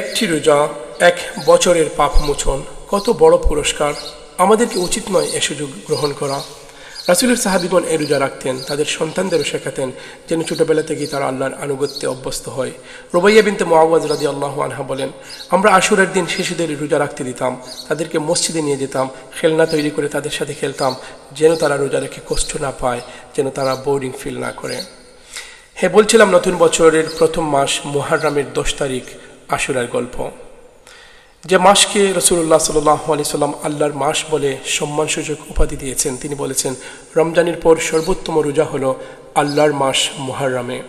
একটি রোজা, এক বছরের পাপ মোচন। কত বড় পুরস্কার। আমাদেরকে উচিত নয় এ সুযোগ গ্রহণ করা। রাসুলের সাহাবিগণ এ রোজা রাখতেন, তাদের সন্তানদেরও শেখাতেন যেন ছোটবেলা থেকেই তারা আল্লাহর আনুগত্যে অভ্যস্ত হয়। রোবাইয়া বিনতে মোয়াওয়াজ রাদি আল্লাহ আনহা বলেন, আমরা আশুরের দিন শিশুদের রোজা রাখতে দিতাম, তাদেরকে মসজিদে নিয়ে যেতাম, খেলনা তৈরি করে তাদের সাথে খেলতাম, যেন তারা রোজা রেখে কষ্ট না পায়, যেন তারা বোর্ডিং ফিল না করে। হ্যাঁ বলছিলাম নতুন বছরের প্রথম মাস মুহাররামের দশ তারিখ আশুরার গল্প। যে মাসকে রসুল্লাহ সাল্লাহ আলি সাল্লাম আল্লাহর মাস বলে সম্মানসূচক উপাধি দিয়েছেন, তিনি বলেছেন, রমজানের পর সর্বোত্তম রোজা হলো আল্লাহর মাস মুহাররামে।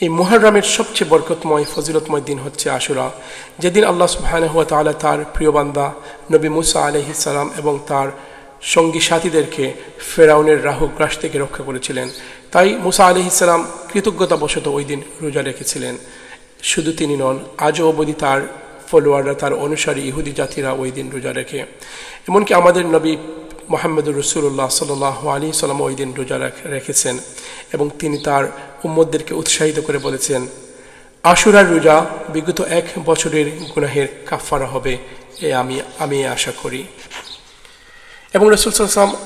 এই মুহাররামের সবচেয়ে বরকতময়, ফজিলতময় দিন হচ্ছে আশুরা। যেদিন আল্লাহ সুবহানাহু ওয়া তাআলা তার প্রিয় বান্দা নবী মুসা আলাইহিস সালাম এবং তার সঙ্গী সাথীদেরকে ফেরাউনের রাহু গ্রাস থেকে রক্ষা করেছিলেন। তাই মুসা সালাম কৃতজ্ঞতাবশত ওই দিন রোজা রেখেছিলেন। শুধু তিনি নন, আজও অবধি তার ফলোয়াররা তার অনুসারী ইহুদি জাতিরা ওই দিন রোজা রেখে। এমনকি আমাদের নবী মোহাম্মদুর রসুল্লাহ সাল আলী সাল্লাম ওই দিন রোজা রেখেছেন এবং তিনি তার উম্মদদেরকে উৎসাহিত করে বলেছেন, আশুরার রোজা বিগত এক বছরের গুনাহের কাফারা হবে, এ আমি আমি আশা করি। এবং রসুল সাল্লাম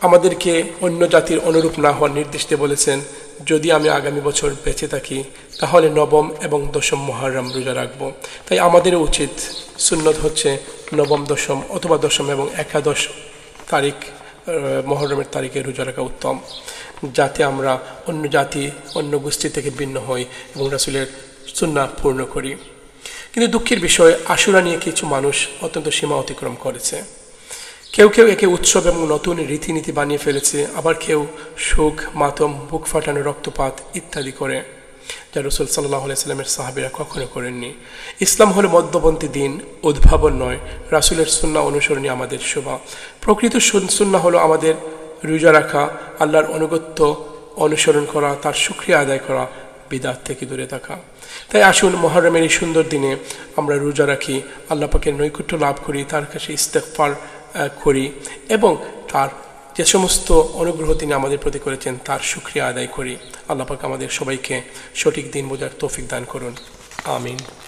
আমাদেরকে অন্য জাতির অনুরূপ না হওয়ার নির্দেশ দিয়ে বলেছেন যদি আমি আগামী বছর বেঁচে থাকি, তাহলে নবম এবং দশম মহারাম রোজা রাখব। তাই আমাদের উচিত সুন্নত হচ্ছে নবম, দশম অথবা দশম এবং একাদশ তারিখ মহরমের তারিখে রোজা রাখা উত্তম, যাতে আমরা অন্য জাতি, অন্য গোষ্ঠী থেকে ভিন্ন হই এবং রাসুলের সুন্না পূর্ণ করি। কিন্তু দুঃখের বিষয়, আশুরা নিয়ে কিছু মানুষ অত্যন্ত সীমা অতিক্রম করেছে। কেউ কেউ একে উৎসব এবং নতুন রীতিনীতি বানিয়ে ফেলেছে, আবার কেউ সুখ মাতম, বুক ফাটানো রক্তপাত ইত্যাদি করে, যা রসুল সাল্লাহ সাল্লামের সাহাবিরা কখনো করেননি। ইসলাম হলো মধ্যপন্থী দিন, উদ্ভাবন নয়, রাসুলের সুন্না অনুসরণী আমাদের শোভা। প্রকৃত সুন- সুন্না হলো আমাদের রোজা রাখা, আল্লাহর অনুগত্য অনুসরণ করা, তার সুক্রিয়া আদায় করা, বিদাত থেকে দূরে থাকা। তাই আসুন মহরমের এই সুন্দর দিনে আমরা রোজা রাখি, আল্লাহ পাকের নৈকুট্য লাভ করি, তার কাছে ইস্তেকফার করি এবং তার যে সমস্ত অনুগ্রহ তিনি আমাদের প্রতি করেছেন, তার সুক্রিয়া আদায় করি। আল্লাপাক আমাদের সবাইকে সঠিক দিন বোঝার তৌফিক দান করুন। আমিন।